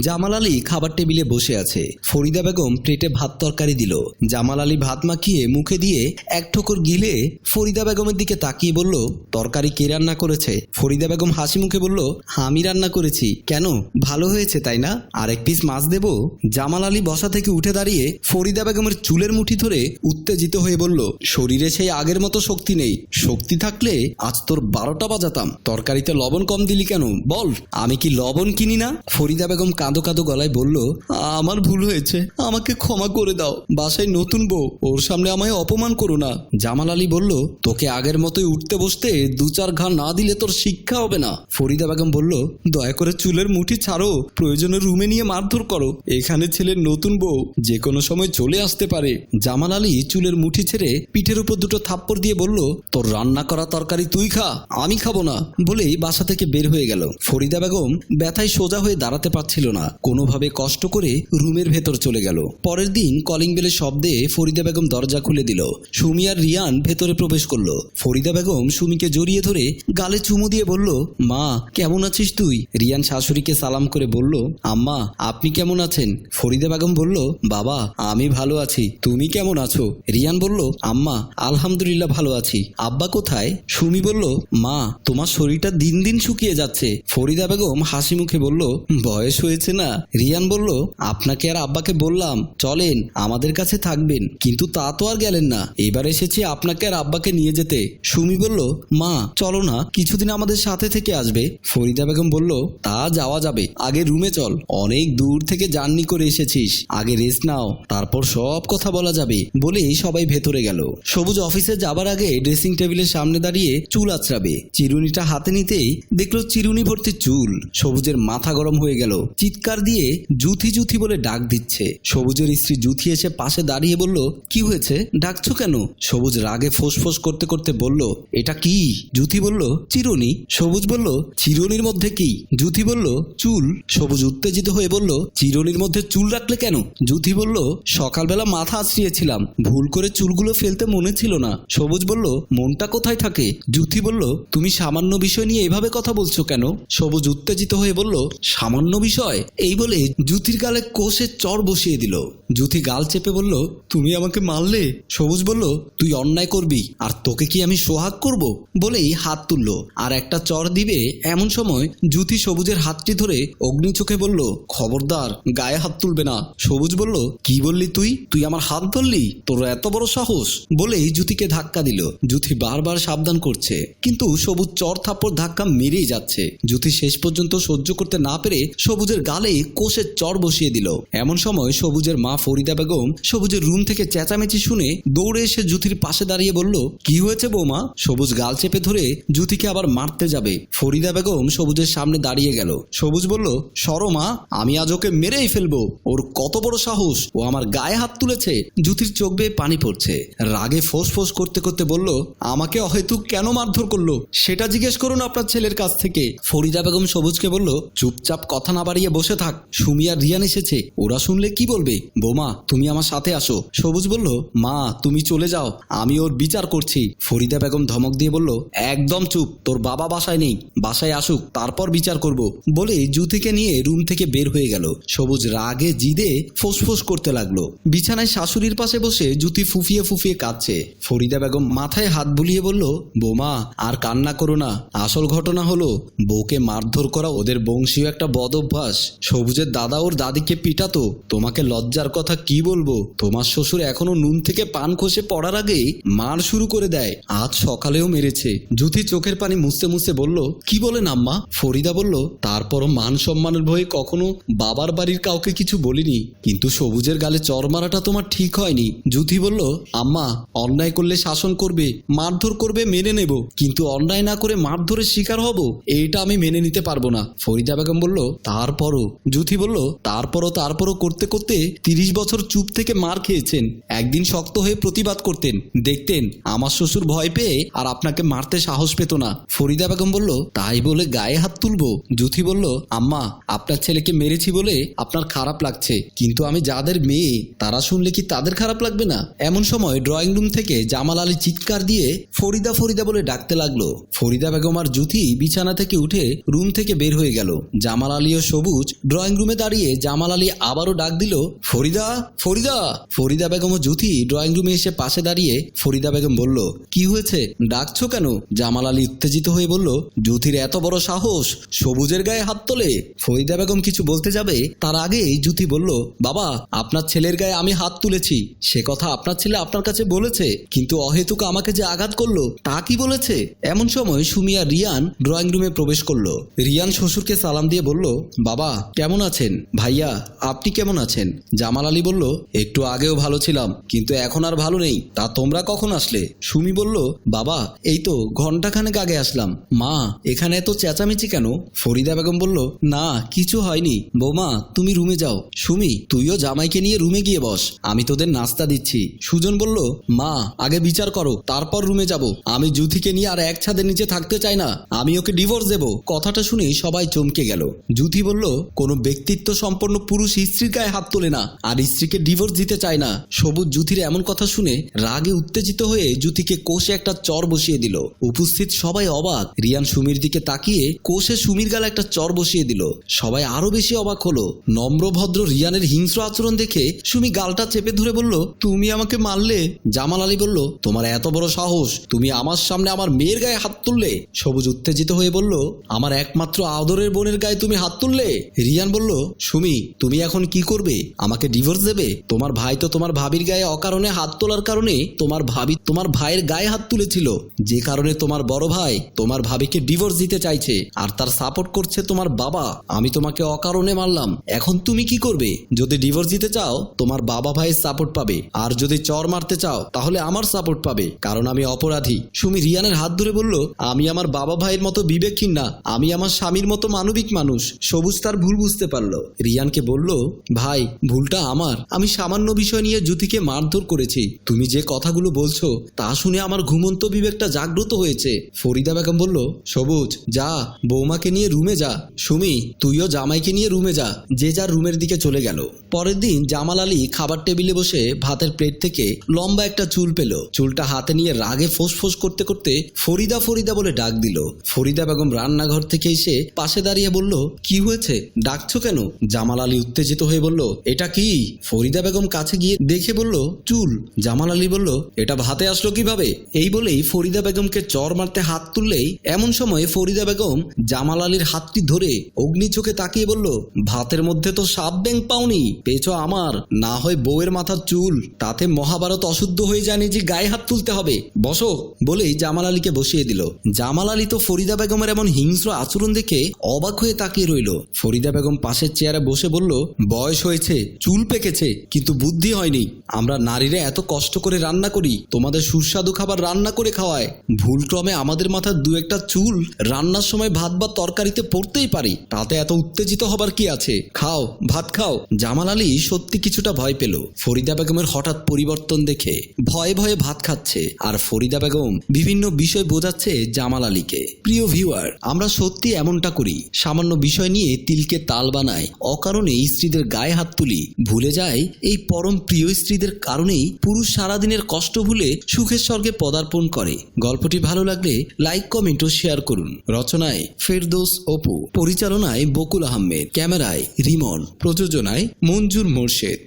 জামাল আলী খাবার টেবিলে বসে আছে। ফরিদা বেগম প্লেটে ভাত তরকারি দিল। জামাল আলী ভাত মাখিয়ে মুখে দিয়ে এক ঠোকর গিলে ফরিদা বেগমের দিকে তাকিয়ে বলল, তরকারি কে রান্না করেছে? ফরিদা বেগম হাসি মুখে বলল, আমি রান্না করেছি। কেন? ভালো হয়েছে, তাই না? আর এক পিস মাছ দেব? জামাল আলী বসা থেকে উঠে দাঁড়িয়ে ফরিদা বেগমের চুলের মুঠি ধরে উত্তেজিত হয়ে বলল, শরীরে সেই আগের মতো শক্তি নেই। শক্তি থাকলে আজ তোর বারোটা বাজাতাম। তরকারিতে লবণ কম দিলি কেন? বল, আমি কি লবণ কিনি না? ফরিদা বেগম কাঁদো কাঁদো গলায় বলল, আমার ভুল হয়েছে, আমাকে ক্ষমা করে দাও, বাসায় নতুন বউ, ওর সামনে আমায় অপমান করো না। জামাল আলী বলল, তোকে আগের মতোই উঠতে বসতে দু চার ঘা না দিলে তোর শিক্ষা হবে না। ফরিদা বেগম বলল, দয়া করে চুলের মুঠি ছাড়ো, প্রয়োজনে রুমে নিয়ে মারধর করো। এখানে ছেলের নতুন বউ, যে কোনো সময় চলে আসতে পারে। জামাল আলী চুলের মুঠি ছেড়ে পিঠের উপর দুটো থাপ্পড় দিয়ে বলল, তোর রান্না করা তরকারি তুই খা, আমি খাব না। বলেই বাসা থেকে বের হয়ে গেল। ফরিদা বেগম ব্যথায় সোজা হয়ে দাঁড়াতে পারছিল না। কোনোভাবে কষ্ট করে রুমের ভেতর চলে গেল। পরের দিন কলিং বেলের শব্দে ফরিদা বেগম দরজা খুলে দিল। সুমি আর রিয়ান ভেতরে প্রবেশ করল। ফরিদা বেগম সুমিকে জড়িয়ে ধরে গালে চুমু দিয়ে বলল, মা, কেমন আছিস তুই? রিয়ান শাশুড়িকে সালাম করে বলল, আম্মা, আপনি কেমন আছেন? ফরিদা বেগম বলল, বাবা, আমি ভালো আছি। তুমি কেমন আছো? রিয়ান বলল, আম্মা, আলহামদুলিল্লাহ ভালো আছি। আব্বা কোথায়? সুমি বলল, মা, তোমার শরীরটা দিন দিন শুকিয়ে যাচ্ছে। ফরিদা বেগম হাসি মুখে বলল, বয়স হয়েছে না? রিয়ান বলল, আপনাকে আর আব্বাকে বললাম, চলেন, আমাদের কাছে থাকবেন। কিন্তু তা তো আর গেলেন না। এবার এসেছি আপনাকে আর আব্বাকে নিয়ে যেতে। সুমি বলল, মা, চলো না, কিছুদিন আমাদের সাথে থেকে আসবে। ফরিদা বেগম বলল, তা যাওয়া যাবে। আগে রুমে চল। অনেক দূর থেকে জার্নি করে এসেছিস। আগে রেস্ট নাও, তারপর সব কথা বলা যাবে। বলেই সবাই ভেতরে গেল। সবুজ অফিসে যাবার আগে ড্রেসিং টেবিলের সামনে দাঁড়িয়ে চুল আঁচড়াবে। চিরুনিটা হাতে নিতেই দেখল চিরুনি ভর্তি চুল। সবুজের মাথা গরম হয়ে গেল। চিৎকার দিয়ে জুথি জুথি বলে ডাক দিচ্ছে। সবুজের স্ত্রী জুথি এসে পাশে দাঁড়িয়ে বলল, কি হয়েছে? ডাকছো কেন? সবুজ রাগে ফোঁস করতে করতে বলল, এটা কি? জুথি বলল, চিরুনি। সবুজ বলল, চিরুনির মধ্যে কি? জুথি বলল, চুল। সবুজ উত্তেজিত হয়ে বলল, চিরুনির মধ্যে চুল রাখলে কেন? জুথি বলল, সকালবেলা মাথা আছড়িয়েছিলাম। ভুল করে চুলগুলো ফেলতে মনে ছিল না। সবুজ বলল, মনটা কোথায় থাকে? জুথি বলল, তুমি সামান্য বিষয় নিয়ে এভাবে কথা বলছো কেন? সবুজ উত্তেজিত হয়ে বলল, সামান্য বিষয়? এই বলে জ্যোতির গালে কোষের চর বসিয়ে দিল। জুথি গাল চেপে বলল, তুমি আমাকে মারলে? সবুজ বলল, তুই অন্যায় করবি, আর তোকে কি আমি সোহাগ করব? বলেই হাত তুলল। আর একটা চর দিবে এমন সময় জুথি সবুজের হাতটি ধরে অগ্নি চোখে বলল, খবরদার, গায়ে হাত তুলবে না। সবুজ বলল, কি বললি তুই? তুই আমার হাত ধরলি? তোর এত বড় সাহস? বলেই জুথিকে ধাক্কা দিল। জুথি বারবার সাবধান করছে, কিন্তু সবুজ চর থাপ্পড় ধাক্কা মেরেই যাচ্ছে। জুথি শেষ পর্যন্ত সহ্য করতে না পেরে সবুজের গালে কোষের চর বসিয়ে দিল। এমন সময় সবুজের মা ফরিদা বেগম সবুজের রুম থেকে চেঁচামেচি শুনে দৌড়ে এসে জুথির পাশে দাঁড়িয়ে বলল, কি হয়েছে বৌমা? সবুজ গাল চেপে ধরে জুথিকে আবার মারতে যাবে। ফরিদা বেগম সবুজের সামনে দাঁড়িয়ে গেল। সবুজ বলল, সরো মা, আমি আজ ওকে মেরেই ফেলব। ওর কত বড় সাহস, ও আমার গায়ে হাত তুলেছে। জুথির চোখ বেয়ে পানি পড়ছে। রাগে ফোঁস ফোঁস করতে করতে বলল, আমাকে অহেতুক কেন মারধর করল? সেটা জিজ্ঞেস করুন আপনার ছেলের কাছ থেকে। ফরিদা বেগম সবুজকে বলল, চুপচাপ কথা না বাড়িয়ে বসে থাক। সুমি আর রিয়ান এসেছে। ওরা শুনলে কি বলবে? বোমা, তুমি আমার সাথে আসো। সবুজ বলল, মা, তুমি চলে যাও। আমি ওর বিচার করছি। ফরিদা বেগম ধমক দিয়ে বলল, একদম চুপ, তোর বাবা বাসায় নেই। বাসায় আসুক, তারপর বিচার করব। বলে জুতিকে নিয়ে রুম থেকে বের হয়ে গেল। সবুজ রাগে জিদে ফোঁস করতে লাগল। বিছানায় শাশুড়ির পাশে বসে জুতি ফুফিয়ে ফুফিয়ে কাঁদছে। ফরিদা বেগম মাথায় হাত বুলিয়ে বলল, বোমা, আর কান্না করো না। আসল ঘটনা হলো, বউকে মারধর করা ওদের বংশীয় একটা বদ অভ্যাস। সবুজের দাদা ওর দাদিকে পিটাতো, তোমাকে লজ্জার কথা কি বলব? তোমার শ্বশুর এখনও নুন থেকে পান খসে পড়ার আগেই মার শুরু করে দেয়। আজ সকালেও মেরেছে। জুথি চোখের পানি মুছতে মুছতে বলল, কি বলেন আম্মা? ফরিদা বলল, তারপরও মান সম্মানের ভয়ে কখনো বাবার বাড়ির কাউকে কিছু বলিনি। কিন্তু সবুজের গালে চর মারাটা তোমার ঠিক হয়নি। জুথি বলল, আম্মা, অন্যায় করলে শাসন করবে, মারধর করবে, মেনে নেব। কিন্তু অন্যায় না করে মারধরের শিকার হব এইটা আমি মেনে নিতে পারব না। ফরিদা বেগম বলল, তারপরও? জুথি বলল, তারপরও তারপরও করতে করতে তিরিশ তিরিশ বছর চুপ থেকে মার খেয়েছেন। একদিন শক্ত হয়ে প্রতিবাদ করতেন। দেখতেন, আমার শ্বশুর ভয় পেয়ে আর আপনাকে মারতে সাহস পেত না। ফরিদা বেগম বলল, তাই বলে গায়ে হাত তুলবো? জুথি বলল, আম্মা, আপনার ছেলেকে মেরেছি বলে আপনার খারাপ লাগছে। কিন্তু আমি যাদের মেয়ে, তারা শুনলে কি তাদের খারাপ লাগবে না? এমন সময় ড্রয়িং রুম থেকে জামাল আলী চিৎকার দিয়ে ফরিদা ফরিদা বলে ডাকতে লাগল। ফরিদা বেগম আর জুথি বিছানা থেকে উঠে রুম থেকে বের হয়ে গেল। জামাল আলী ও সবুজ ড্রয়িং রুমে দাঁড়িয়ে জামাল আলী আবারও ডাক দিল, ফরিদা ফরিদা ফরিদা ফরিদা বেগম ও জুথি ড্রয়িং রুমে এসে পাশে দাঁড়িয়ে ফরিদা বেগম বলল, কি হয়েছে? ডাকছো কেন? জামাল আলী উত্তেজিত হয়ে বলল জ্যোতির এত বড় সাহস, সবুজের গায়ে হাত তোলে। ফরিদা বেগম কিছু বলতে যাবে? তার আগেই জুথি বলল, বাবা, আপনার ছেলের গায়ে আমি হাত তুলেছি। সে কথা আপনার ছেলে আপনার কাছে বলেছে, কিন্তু অহেতুক আমাকে যে আঘাত করল, তা কি বলেছে? এমন সময় সুমিয়া রিয়ান ড্রয়িং রুমে প্রবেশ করল। রিয়ান শ্বশুরকে সালাম দিয়ে বলল, বাবা, কেমন আছেন? ভাইয়া, আপনি কেমন আছেন? জামাল আলী বলল, একটু আগেও ভালো ছিলাম, কিন্তু এখন আর ভালো নেই। তা তোমরা কখন আসলে? সুমি বলল, বাবা, এই তো ঘন্টাখানেক আগে আসলাম। মা, এখানে এত চেঁচামেচি কেন? ফরিদা বেগম বলল, না, কিছু হয়নি। বৌমা, তুমি রুমে যাও। সুমি, তুইও জামাইকে নিয়ে রুমে গিয়ে বস। আমি তোদের নাস্তা দিচ্ছি। সুজন বলল, মা, আগে বিচার করো, তারপর রুমে যাব। আমি জুথিকে নিয়ে আর এক ছাদের নিচে থাকতে চাই না। আমি ওকে ডিভোর্স দেব। কথাটা শুনে সবাই চমকে গেল। জুথি বলল, কোনো ব্যক্তিত্ব সম্পন্ন পুরুষ স্ত্রীর গায়ে হাত তোলে না। আর স্ত্রীকে ডিভোর্স দিতে চায় না। সবুজ জুথির এমন কথা শুনে রাগে উত্তেজিত হয়ে জুথিকে কোষে একটা চর বসিয়ে দিল। উপস্থিত সবাই অবাক। রিয়ান সুমির দিকে তাকিয়ে কোষে সুমির গালে একটা চর বসিয়ে দিল। সবাই আরও বেশি অবাক হলো। নম্রভদ্র রিয়ানের হিংস্র আচরণ দেখে সুমি গালটা চেপে ধরে বলল, তুমি আমাকে মারলে? জামাল আলী বলল, তোমার এত বড় সাহস। তুমি আমার সামনে আমার মেয়ের গায়ে হাত তুললে? সবুজ উত্তেজিত হয়ে বলল, আমার একমাত্র আদরের বোনের গায়ে তুমি হাত তুললে? রিয়ান বলল, সুমি, তুমি এখন কি করবে? আমাকে ডিভোর্স দেবে? তোমার ভাই তো তোমার ভাবির গায়ে অকারণে হাত তোলার কারণে তোমার ভাবি তোমার ভাইয়ের গায়ে হাত তুলেছিল। যে কারণে তোমার বড় ভাই তোমার ভাবিকে ডিভোর্স দিতে চাইছে আর তার সাপোর্ট করছে তোমার বাবা। আমি তোমাকে অকারণে মারলাম। এখন তুমি কি করবে? যদি ডিভোর্স দিতে চাও, তোমার বাবা ভাইয়ের সাপোর্ট পাবে। আর যদি চর মারতে চাও, তাহলে আমার সাপোর্ট পাবে। কারণ আমি অপরাধী। সুমি রিয়ানের হাত ধরে বলল, আমি আমার বাবা ভাইয়ের মতো বিবেকহীন না। আমি আমার স্বামীর মতো মানবিক মানুষ। সবুজ তার ভুল বুঝতে পারল। রিয়ানকে বলল, ভাই, ভুলটা আমার। আমি সামান্য বিষয় নিয়ে জ্যোতিকে মারধর করেছি। তুমি যে কথাগুলো বলছো, তা শুনে আমার ঘুমন্ত বিবেকটা জাগ্রত হয়েছে। ফরিদা বেগম বলল, সবুজ, যা, বৌমাকে নিয়ে রুমে যা। সুমি, তুইও জামাইকে নিয়ে রুমে যা। যে যার রুমের দিকে চলে গেল। পরের দিন জামাল আলী খাবার টেবিলে বসে ভাতের প্লেট থেকে লম্বা একটা চুল পেল। চুলটা হাতে নিয়ে রাগে ফোঁস করতে করতে ফরিদা ফরিদা বলে ডাক দিল। ফরিদা বেগম রান্নাঘর থেকে এসে পাশে দাঁড়িয়ে বলল, কি হয়েছে? ডাকছো কেন? জামাল আলী উত্তেজিত হয়ে বলল, এটা কি? ফরিদা বেগম কাছে গিয়ে দেখে বলল, চুল। জামাল আলী বলল, এটা ভাতে আসলো কীভাবে? এই বলেই ফরিদা বেগমকে চর মারতে হাত তুললেই এমন সময় ফরিদা বেগম জামাল আলীর হাতটি ধরে অগ্নি চোখে তাকিয়ে বলল, ভাতের মধ্যে তো সাপ ব্যাং পাওনি, পেয়েছ আমার। না হয় বউয়ের মাথার চুল, তাতে মহাভারত অশুদ্ধ হয়ে যায়নি যে গায়ে হাত তুলতে হবে। বসো। বলেই জামাল আলীকে বসিয়ে দিল। জামাল আলী তো ফরিদা বেগমের এমন হিংস্র আচরণ দেখে অবাক হয়ে তাকিয়ে রইল। ফরিদা বেগম পাশের চেয়ারে বসে বলল, বয়স হয়েছে, চুল পেকেছে, কিন্তু বুদ্ধি হয়নি। আমরা নারীরা এত কষ্ট করে রান্না করি, তোমাদের সুস্বাদু খাবার রান্না করে খাওয়ায়। ভুলক্রমে আমাদের মাথার দু একটা চুল রান্নার সময় ভাত বা তরকারিতে পড়তেই পারি। তাতে এত উত্তেজিত হবার কি আছে? খাও, ভাত খাও। জামাল আলী সত্যি কিছুটা ভয় পেল। ফরিদা বেগমের হঠাৎ পরিবর্তন দেখে ভয়ে ভয়ে ভাত খাচ্ছে। আর ফরিদা বেগম বিভিন্ন বিষয় বোঝাচ্ছে জামাল আলীকে। প্রিয় ভিউয়ার আমরা সত্যি এমনটা করি। সামান্য বিষয় নিয়ে তিলকে তাল বানায়। অকারণে স্ত্রীদের গায়ে হাত তুলি। ভুলে যায়, এই পরম প্রিয় স্ত্রীদের কারণেই পুরুষ সারাদিনের কষ্ট ভুলে সুখের স্বর্গে পদার্পণ করে। গল্পটি ভালো লাগলে লাইক, কমেন্ট ও শেয়ার করুন। রচনায় ফেরদোস অপু, পরিচালনায় বকুল আহমেদ, ক্যামেরায় রিমন, প্রযোজনায় মঞ্জুর মোর্শেদ।